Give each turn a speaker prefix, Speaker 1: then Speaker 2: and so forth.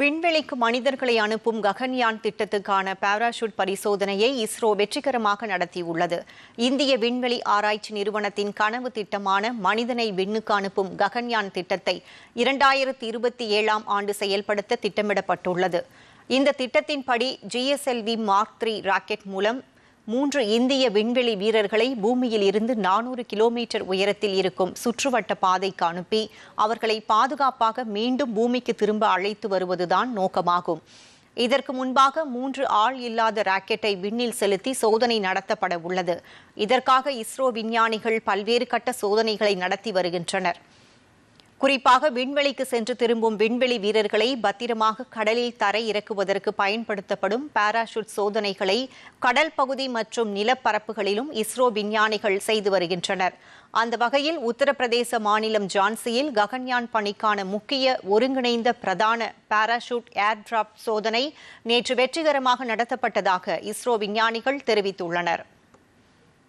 Speaker 1: விண்வெளிக்கு மனிதர்களை அனுப்பும் ககன்யான் திட்டத்துக்கான பாராசூட் பரிசோதனையை இஸ்ரோ வெற்றிகரமாக நடத்தியுள்ளது. இந்திய விண்வெளி ஆராய்ச்சி நிறுவனத்தின் கனவு திட்டமான மனிதனை விண்ணுக்கு அனுப்பும் ககன்யான் திட்டத்தை இரண்டாயிரத்தி இருபத்தி ஏழாம் ஆண்டு செயல்படுத்த திட்டமிடப்பட்டுள்ளது. இந்த திட்டத்தின்படி ஜிஎஸ்எல்வி மார்க் த்ரீ ராக்கெட் மூலம் மூன்று இந்திய விண்வெளி வீரர்களை பூமியில் இருந்து நானூறு கிலோமீட்டர் உயரத்தில் இருக்கும் சுற்றுவட்ட பாதைக்கு அனுப்பி அவர்களை பாதுகாப்பாக மீண்டும் பூமிக்கு திரும்ப அழைத்து வருவதுதான் நோக்கமாகும். இதற்கு முன்பாக மூன்று ஆள் இல்லாத ராக்கெட்டை விண்ணில் செலுத்தி சோதனை நடத்தப்பட உள்ளது. இதற்காக இஸ்ரோ விஞ்ஞானிகள் பல்வேறு கட்ட சோதனைகளை நடத்தி வருகின்றனர். குறிப்பாக விண்வெளிக்கு சென்று திரும்பும் விண்வெளி வீரர்களை பத்திரமாக கடலில் தரை இறக்குவதற்கு பயன்படுத்தப்படும் பாராசூட் சோதனைகளை கடல் பகுதி மற்றும் நிலப்பரப்புகளிலும் இஸ்ரோ விஞ்ஞானிகள் செய்து வருகின்றனர். அந்த வகையில் உத்தரப்பிரதேச மாநிலம் ஜான்சியில் ககன்யான் பணிக்கான முக்கிய ஒருங்கிணைந்த பிரதான பாராசூட் ஏர்டிராப் சோதனை நேற்று வெற்றிகரமாக நடத்தப்பட்டதாக இஸ்ரோ விஞ்ஞானிகள் தெரிவித்துள்ளனர்.